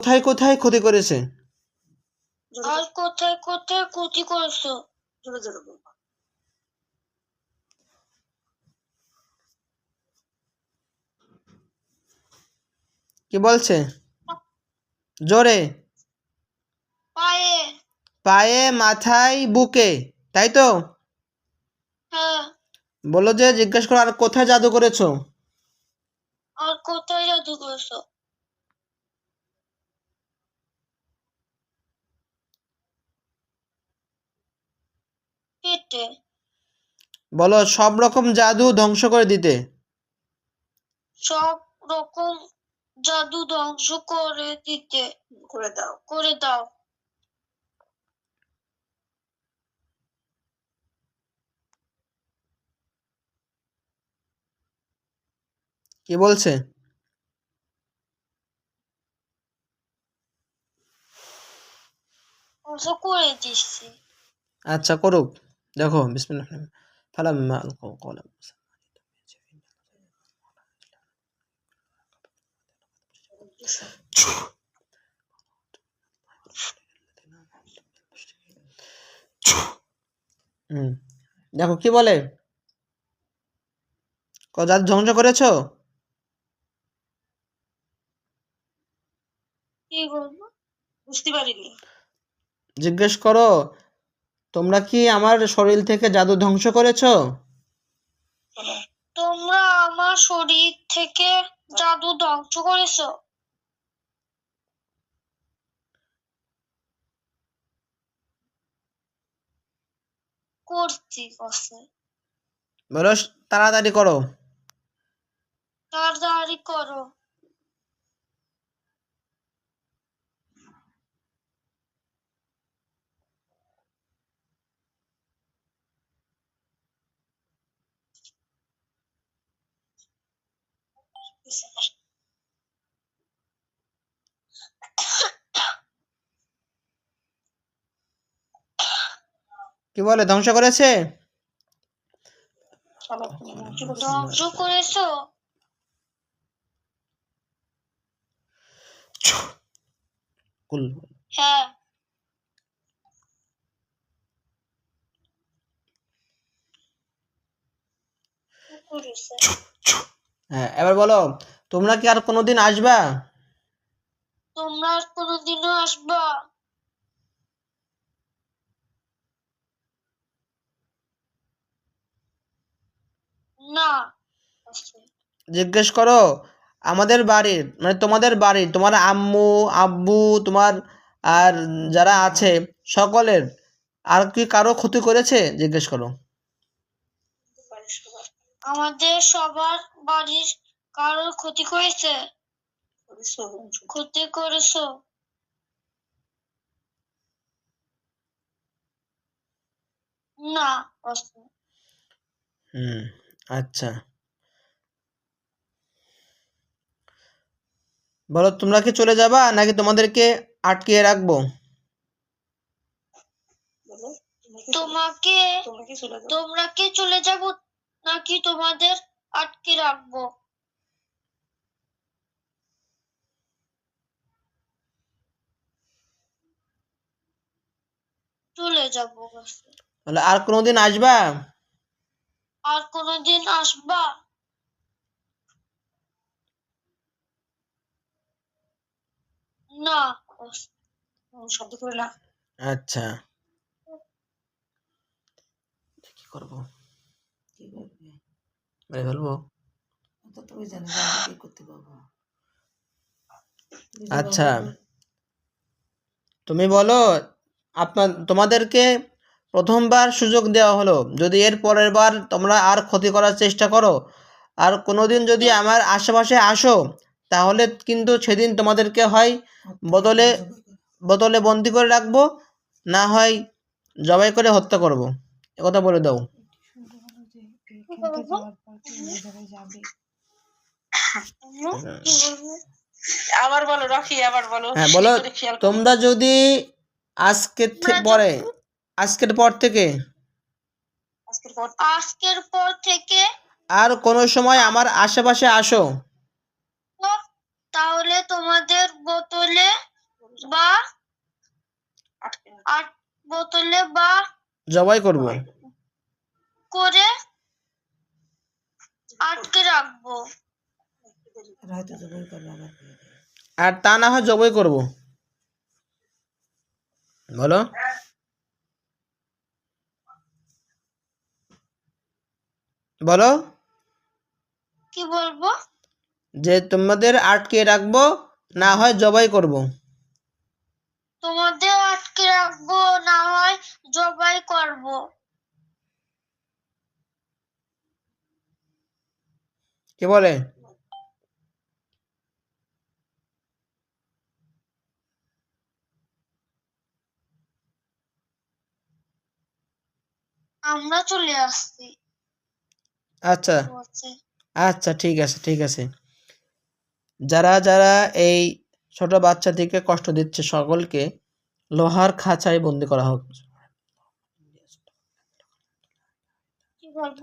কোথায় কোথায় ক্ষতি করেছে? আর কোথায় কোথায় ক্ষতি করেছ? জোরে জোরে বলব কি বলছে? জোরে। পায়ে। পায়ে মাথায় বুকে তাই তো? হ্যাঁ। বলো যে জিজ্ঞেস করো আর কোথায় জাদু করেছ? আর কোথায় জাদু করেছ? পেটে বলো সব রকম জাদু ধ্বংস করে দিতে। সব রকম জাদু ধ্বংস করে দিতে করে দাও করে দাও। কি বলছে? করে দিচ্ছি আচ্ছা করুক। দেখো বিসমিল্লাহ ফালাম্মা আলকাউ ক্বালা মূসা হুম। দেখো কি বলে? ক ধ্বংস করেছ? বুঝতে পারিনি। জিজ্ঞেস করো। তোমরা কি আমার শরীর থেকে জাদু ধ্বংস করেছ? তোমরা আমার শরীর থেকে জাদু ধ্বংস করেছ। করছি কসে বলো তাড়াতাড়ি করো। তাড়াতাড়ি করো। কি বলে ধ্বংস করেছে? ধ্বংস করেছ? কুল। হ্যাঁ। করেছে হ্যাঁ এবার বলো তোমরা কি আর কোনোদিন আসবা? তোমরা আর কোনোদিনও আসবা। না জিজ্ঞেস করো আমাদের বাড়ির মানে তোমাদের বাড়ির তোমার আম্মু আব্বু তোমার আর যারা আছে সকলের আর কি কারও ক্ষতি করেছে? জিজ্ঞেস করো। আমাদের সবার বাড়ির কারোর ক্ষতি করেছে? ক্ষতি করেছ। না হুম আচ্ছা। বলো তোমরা কি চলে যাবা নাকি তোমাদেরকে আটকিয়ে রাখব? তোমাকে তোমরা কি চলে যাব? নাকি তোমাদের আটকে রাখব? চলে যাব বলে আর কোনোদিন আসবা? আর কোনোদিন আসবা? না শব্দ করে না। আচ্ছা। কি করব। কি করবে? মেরে ফেলব? তো তুমি জানো কি করতে পারব। আচ্ছা। তুমি বলো আপনার তোমাদেরকে প্রথমবার সুযোগ দেওয়া হলো। যদি এর পরের বার তোমরা আর ক্ষতি করার চেষ্টা করো আর কোনোদিন যদি আমার আশেপাশে আসো তাহলে কিন্তু সেদিন তোমাদেরকে হয় বদলে বোতলে বন্দি করে রাখব না হয় জবাই করে হত্যা করব। একথা বলে দাও। আবার বলো রাখি আবার বলো। হ্যাঁ বলো। তোমরা যদি আজকের থে- পরে আজকের পর থেকে আজকের পর থেকে। আর কোনো সময় আমার আশেপাশে আসো। তাহলে তোমাদের বোতলে বা আট বোতলে বা জবাই করব। করে আটকে রাখব। আর হয়তো জবাই করবে আমার আর তা না হয় জবাই করব। বলো। বলো। কি বলব? যে তোমাদের আটকে রাখব না হয় জবাই করব। তোমাদের আটকে রাখব না হয় জবাই করব। কে বলে? আমরা চলে আসছি। আচ্ছা। আচ্ছা। ঠিক আছে ঠিক আছে। যারা যারা এই ছোট বাচ্চাটিকে কষ্ট দিচ্ছে সকলকে লোহার খাঁচায় বন্দি করা হোক। কি বলব?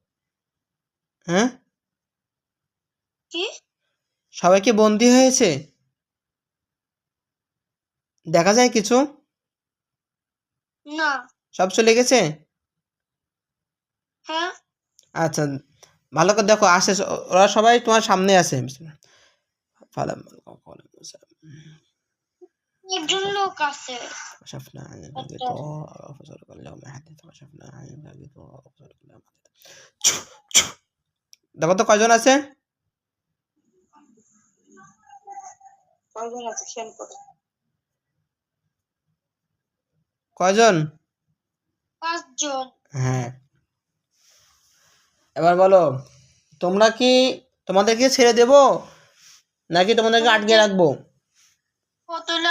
হ্যাঁ? কি? সবাই কি বন্দি হয়েছে? দেখা যায় কিছু? না। সব চলে গেছে? হ্যাঁ। আচ্ছা ভালো করে দেখো আসে ওরা সবাই তোমার সামনে আছে। একজন লোক আছে। দেখো তো কয়জন আছে? কয়জন আছে? খেয়াল করো। কয়জন? পাঁচজন। হ্যাঁ। এবার বলো তোমরা কি তোমাদেরকে ছেড়ে দেব? নাকি তোমাদেরকে আটকে রাখব?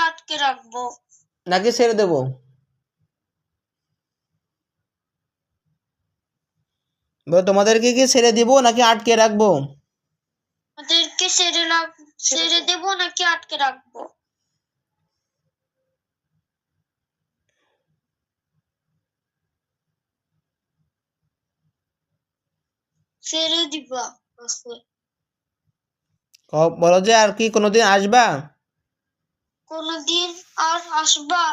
আটকে রাখব। নাকি ছেড়ে দেব? বলো তোমাদেরকে কি ছেড়ে দিব নাকি আটকে রাখব? ওদেরকে ছেড়ে রাখ ছেড়ে দেবো নাকি আটকে রাখব? ছেড়ে দিবা আছে। ক- বলো যে আর কি কোনোদিন আসবা? কোনদিন আর আসবা?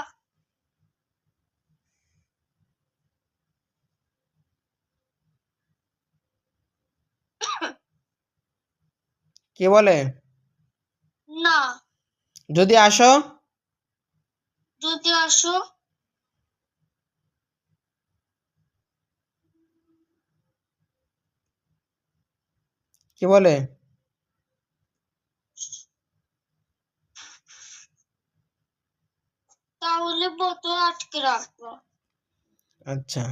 কি বলে? না। যদি আসো। যদি আসো। কি বলে? তাহলে বোতল আটকে রাখব। আচ্ছা।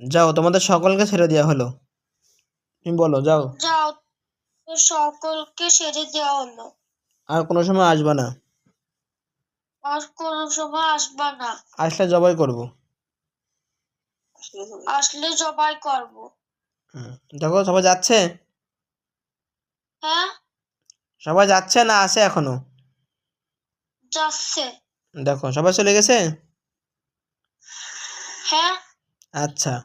যাও তোমাদের সকলকে ছেড়ে দেওয়া হলো। তুমি বলো যাও। যাও সকলকে ছেড়ে দেওয়া হলো। আর কোনো সময় আসবা না। আর কোনো সময় আসবা না। আসলে জবাই করব। আসলে জবাই করব। দেখো সবাই যাচ্ছে? হ্যাঁ? সবাই যাচ্ছে না আছে এখনও? যাচ্ছে। দেখো সবাই চলে গেছে? হ্যাঁ? আচ্ছা।